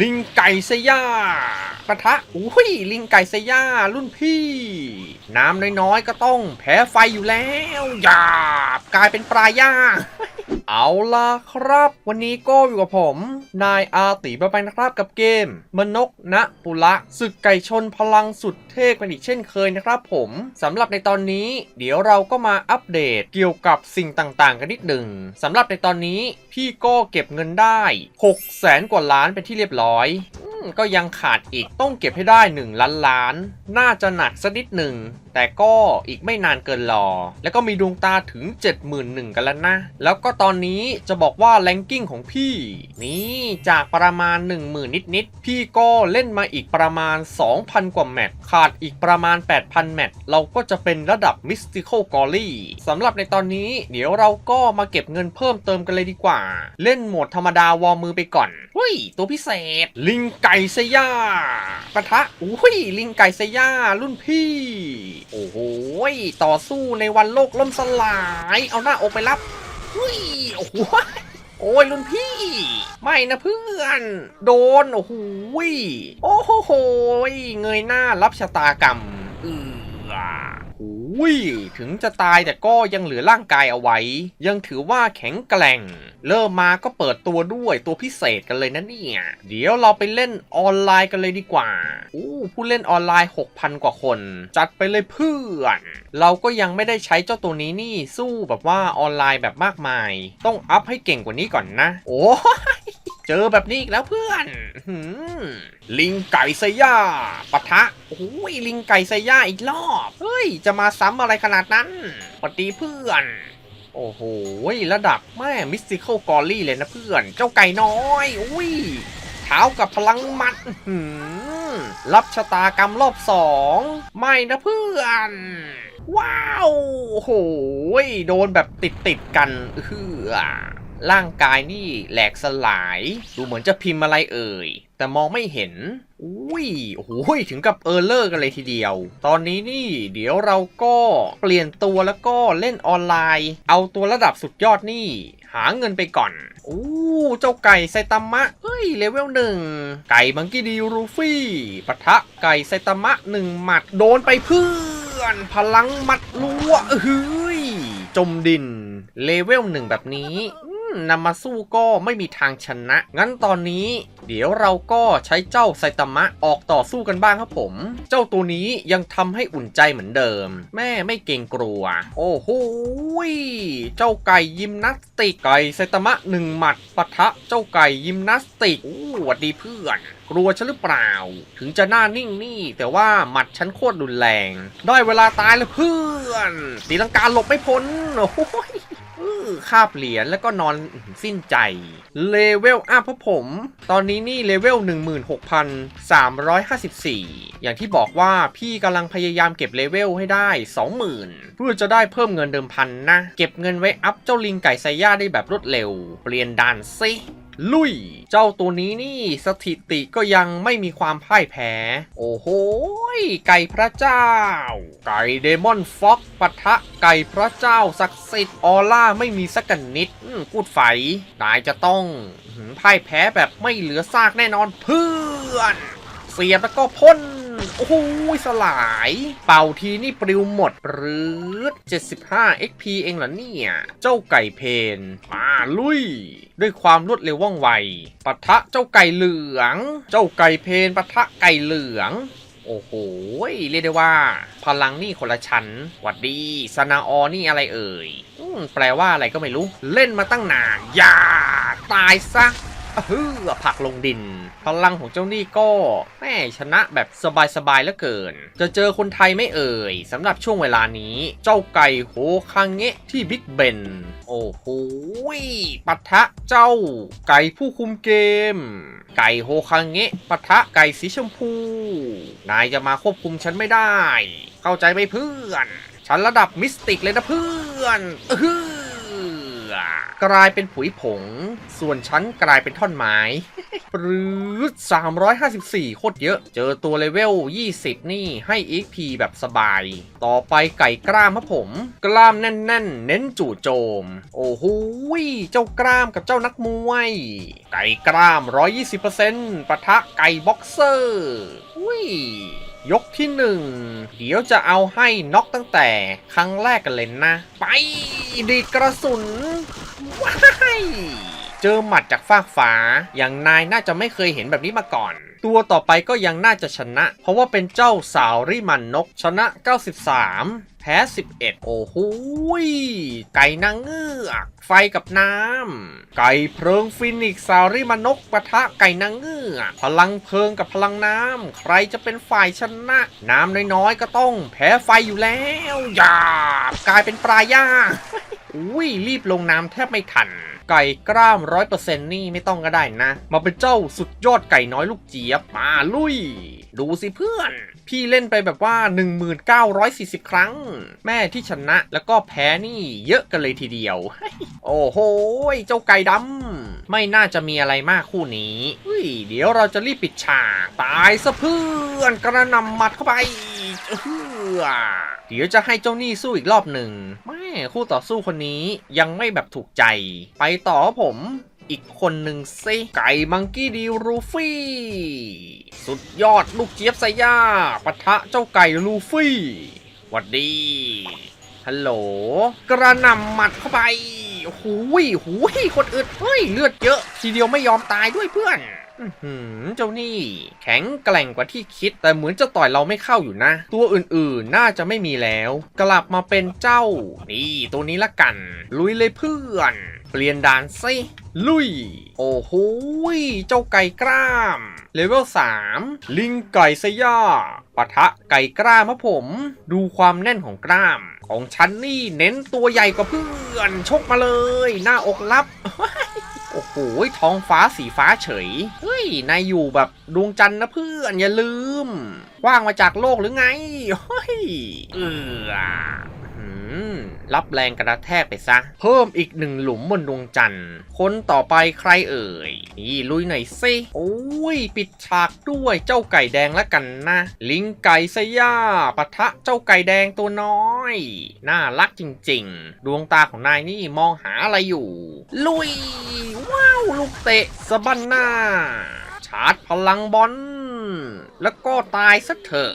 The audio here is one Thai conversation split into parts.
ลิงไก่เซย่าปะทะอุ้ย ลิงไก่เซย่ารุ่นพี่ น้ำน้อยๆ ก็ต้องแพ้ไฟอยู่แล้วหยาบกลายเป็นปลาย่าง เอาล่ะครับ วันนี้ก็อยู่กับผม นายอาติมาไปนะครับกับเกม มนกณปุระศึกไก่ชนพลังสุดเท่กันอีกเช่นเคยนะครับผมสำหรับในตอนนี้ เดี๋ยวเราก็มาอัปเดตเกี่ยวกับสิ่งต่างๆ กันนิดหนึ่งสำหรับในตอนนี้พี่ก็เก็บเงินได้6แสนกว่าล้านเป็นที่เรียบร้อยก็ยังขาดอีกต้องเก็บให้ได้ 1 ล้านล้าน น่าจะหนักสักนิดหนึ่ง แต่ก็อีกไม่นานเกินรอ แล้วก็มีดวงตาถึง 71,000 กันแล้วนะ แล้วก็ตอนนี้จะบอกว่าแรงกิ้งของพี่ นี่จากประมาณ 10,000 นิดๆ พี่ก็เล่นมาอีกประมาณ 2,000 กว่าแมตช์ขาดอีกประมาณ 8,000 แมตช์เราก็จะเป็นระดับ Mystical g o r l y สำหรับในตอนนี้เดี๋ยวเราก็มาเก็บเงินเพิ่มเติมกันเลยดีกว่า เล่นโหมดธรรมดาวอมือไปก่อนเฮ้ย ตัวพิเศษ ลิงไก่เซย่าปะทะอุ้ยลิงไก่เซย่ารุ่นพี่โอ้โหต่อสู้ในวันโลกล่มสลาย เอาหน้าอกไปรับอุ้ยโอ้โหโอ้ยรุ่นพี่ ไม่นะเพื่อน โดน โอ้โหโอ้โหเงยหน้ารับชะตากรรม อ้ยถึงจะตายแต่ก็ยังเหลือร่างกายเอาไว้ ยังถือว่าแข็งแกร่ง เริ่มมาก็เปิดตัวด้วยตัวพิเศษกันเลยนะเนี่ย เดี๋ยวเราไปเล่นออนไลน์กันเลยดีกว่าอู้ผู้เล่นออนไลน์ 6,000 กว่าคน จัดไปเลยเพื่อน เราก็ยังไม่ได้ใช้เจ้าตัวนี้นี่สู้แบบว่าออนไลน์แบบมากมาย ต้องอัพให้เก่งกว่านี้ก่อนนะ โอ้ย เจอแบบนี้อีกแล้วเพื่อนลิงไก่ไซย่าปะทะโอ้ยลิงไก่ไซย่าอีกรอบ เฮ้ย จะมาซ้ำอะไรขนาดนั้นสวัสดีเพื่อน โอ้โห ระดับแม่มิสติเค l ลกอรี่เลยนะเพื่อน เจ้าไก่น้อย อุ้ยเท้ากับพลังมัดรับชะตากรรมรอบสองไม่นะเพื่อน ว้าวโอ้โหโดนแบบติดติดกันเออ ร่างกายนี่แหลกสลาย ดูเหมือนจะพิมพ์อะไรเอ่ย แต่มองไม่เห็น อุ้ย โอ้โหถึงกับเออร์เลอร์กันเลยทีเดียว ตอนนี้นี่ เดี๋ยวเราก็เปลี่ยนตัวแล้วก็เล่นออนไลน์ เอาตัวระดับสุดยอดนี่ หาเงินไปก่อนอู้เจ้าไก่ไซตามะ เฮ้ย เลเวลหนึ่ง ไก่มังกี้ดีรูฟี่ปะทะไก่ไซตามะหนึ่งหมัด โดนไปเพื่อนพลังหมัดรัวเฮ้ยจมดินเลเวลหนึ่งแบบนี้ นำมาสู้ก็ไม่มีทางชนะ งั้นตอนนี้ เดี๋ยวเราก็ใช้เจ้าไซตามะออกต่อสู้กันบ้างครับผม เจ้าตัวนี้ยังทำให้อุ่นใจเหมือนเดิม แม่ไม่เกรงกลัว โอ้โหเจ้าไก่ยิมนาสติกไก่ไซตามะหนึ่งหมัดปะทะเจ้าไก่ยิมนาสติกโอ้หวัดดีเพื่อนกลัวฉันหรือเปล่า ถึงจะหน้านิ่งนี่ แต่ว่าหมัดฉันโคตรรุนแรง ได้เวลาตายแล้วเพื่อนตีลังกาหลบไม่พ้นโอ้โหย คาบเหรียญแล้วก็นอนสิ้นใจ เลเวลอัพครับผม ตอนนี้นี่เลเวล16,354 อย่างที่บอกว่าพี่กำลังพยายามเก็บเลเวลให้ได้ 20,000 เพื่อจะได้เพิ่มเงินเดิมพันนะ เก็บเงินไว้อัพเจ้าลิงไก่ไซย่าได้แบบรวดเร็ว เปลี่ยนด่านซิลุย เจ้าตัวนี้นี่สถิติก็ยังไม่มีความพ่ายแพ้ โอ้โห ไก่พระเจ้า ไก่เดมอนฟ็อกปะทะไก่พระเจ้าศักดิ์สิทธิ์ออร่าไม่มีสักกันนิด พูดไฟนายจะต้องหืมพ่ายแพ้แบบไม่เหลือซากแน่นอนเพื่อน เสียบแล้วก็พ่นโอ้โหสลาย เป่าทีนี่ปลิวหมดหรือ75 XP เองเหรอเนี่ย เจ้าไก่เพนมาลุย ด้วยความรวดเร็วว่องไวปะทะเจ้าไก่เหลือง เจ้าไก่เพนปะทะไก่เหลือง โอ้โห เรียกได้ว่า พลังนี่คนละชั้นหวัดดีสนาออนี่อะไรเอ่ยอแปลว่าอะไรก็ไม่รู้ เล่นมาตั้งนานย่า ตายซะฮือผักลงดิน พลังของเจ้านี่ก็แม่ชนะแบบสบายๆเหลือเกิน จะเจอคนไทยไม่เอ่ยสำหรับช่วงเวลานี้ เจ้าไก่โฮคังเงะที่บิ๊กเบน โอ้โหปะทะเจ้า ไก่ผู้คุมเกม ไก่โฮคังเงะปะทะไก่สีชมพู นายจะมาควบคุมฉันไม่ได้ เข้าใจไหมเพื่อน ฉันระดับมิสติกเลยนะเพื่อนอ กลายเป็นผุยผง ส่วนฉันกลายเป็นท่อนไม้ปรืด354 โคตรเยอะ เจอตัวเลเวล 20 นี่ให้ XP แบบสบาย ต่อไปไก่กล้ามครับผม กล้ามแน่น ๆ เน้นจู่โจม โอ้โหเจ้ากล้ามกับเจ้านักมวย ไก่กล้าม 120%ปะทะไก่บ็อกเซอร์อุ้ย ยกที่หนึ่งเดี๋ยวจะเอาให้น็อกตั้งแต่ครั้งแรกกันเลยนะ ไปดีกระสุนว้ายเจอหมัดจากฟากฟ้า อย่างนายน่าจะไม่เคยเห็นแบบนี้มาก่อน ตัวต่อไปก็ยังน่าจะชนะ เพราะว่าเป็นเจ้าสาวริมันนกชนะ 93 แพ้ 11 โอ้โหไก่นางเงือกไฟกับน้ำ ไก่เพลิงฟินิกซ์สาริมันนกปะทะไก่นางเงือกพลังเพลิงกับพลังน้ำ ใครจะเป็นฝ่ายชนะ น้ำน้อยๆก็ต้อง แพ้ไฟอยู่แล้วอย่ากลายเป็นปลาย่างอุ้ยรีบลงน้ำแทบไม่ทันไก่กล้ามร้อยเปอร์เซ็นต์นี่ไม่ต้องก็ได้นะ มาเป็นเจ้าสุดยอดไก่น้อยลูกเจี๊ยบมาลุย ดูสิเพื่อน พี่เล่นไปแบบว่า 1940 ครั้ง แม่ที่ชนะแล้วก็แพ้นี่เยอะกันเลยทีเดียว โอ้โห เจ้าไก่ดำไม่น่าจะมีอะไรมากคู่นี้เฮ้ยเดี๋ยวเราจะรีบปิดฉาก ตายซะเพื่อนกระนำหมัดเข้าไปเออเดี๋ยวจะให้เจ้าหนี้สู้อีกรอบหนึ่ง แม่คู่ต่อสู้คนนี้ยังไม่แบบถูกใจ ไปต่อผม อีกคนหนึ่งซิไก่มังกี้ดีรูฟี่ สุดยอดลูกเจี๊ยบไซย่าปะทะเจ้าไก่ลูฟี่หวัดดี ฮัลโหล กระนำหมัดเข้าไป หูยหูยคนอื่นเฮ้ย เลือดเยอะ ทีเดียวไม่ยอมตายด้วยเพื่อน เจ้านี่ แข็งแกร่งกว่าที่คิด แต่เหมือนจะต่อยเราไม่เข้าอยู่นะ ตัวอื่นๆน่าจะไม่มีแล้ว กลับมาเป็นเจ้า นี่ตัวนี้ละกัน ลุยเลยเพื่อน เปลี่ยนด่านซิลุย โอ้โหเจ้าไก่กล้ามเลเวล3 ลิงไก่สยาปะทะไก่กล้ามครับผม ดูความแน่นของกล้าม ของฉันนี่เน้นตัวใหญ่กว่าเพื่อน ชกมาเลย หน้าอกรับ โอ้โหท้องฟ้าสีฟ้าเฉย เฮ้ย นายอยู่แบบดวงจันทร์นะเพื่อนอย่าลืม ว่างมาจากโลกหรือไง เฮ้ย เออ รับแรงกระแทกไปซะ เพิ่มอีกหนึ่งหลุมบนดวงจันทร์ คนต่อไปใครเอ่ย นี่ลุยหน่อยสิโอ้ย ปิดฉากด้วยเจ้าไก่แดงแล้วกันนะ ลิงไก่สยาปะทะเจ้าไก่แดงตัวน้อย น่ารักจริง ๆ ดวงตาของนายนี่มองหาอะไรอยู่ ลุย ว้าว ลูกเตะสะบันหน้า ชาร์จพลังบอลแล้วก็ตายซะเถอะ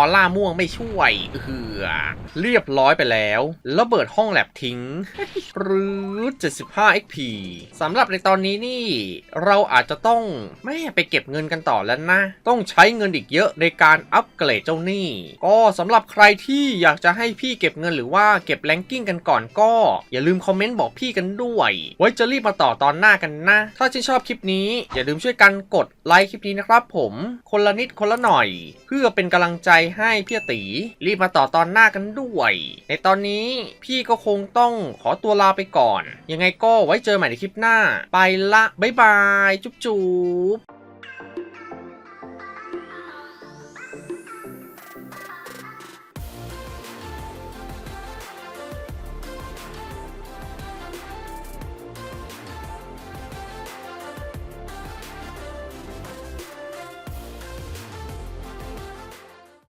ออร่าม่วงไม่ช่วยเอือเรียบร้อยไปแล้วระเบิดห้องแลบทิ้งรือ75 XP สำหรับในตอนนี้นี่ เราอาจจะต้องแม่ไปเก็บเงินกันต่อแล้วนะ ต้องใช้เงินอีกเยอะในการอัปเกรดเจ้าหนี้ ก็สำหรับใครที่อยากจะให้พี่เก็บเงินหรือว่าเก็บแรงกิ้งกันก่อนก็ อย่าลืมคอมเมนต์บอกพี่กันด้วย ไว้จะรีบมาต่อตอนหน้ากันนะ ถ้าชื่นชอบคลิปนี้ อย่าลืมช่วยกันกดไลค์คลิปนี้นะครับผม คนละนิดคนละหน่อย เพื่อเป็นกำลังใจให้พี่ตีรีบมาต่อตอนหน้ากันด้วย ในตอนนี้พี่ก็คงต้องขอตัวลาไปก่อน ยังไงก็ไว้เจอใหม่ในคลิปหน้า ไปละ บ๊ายบาย จุ๊บจุ๊บ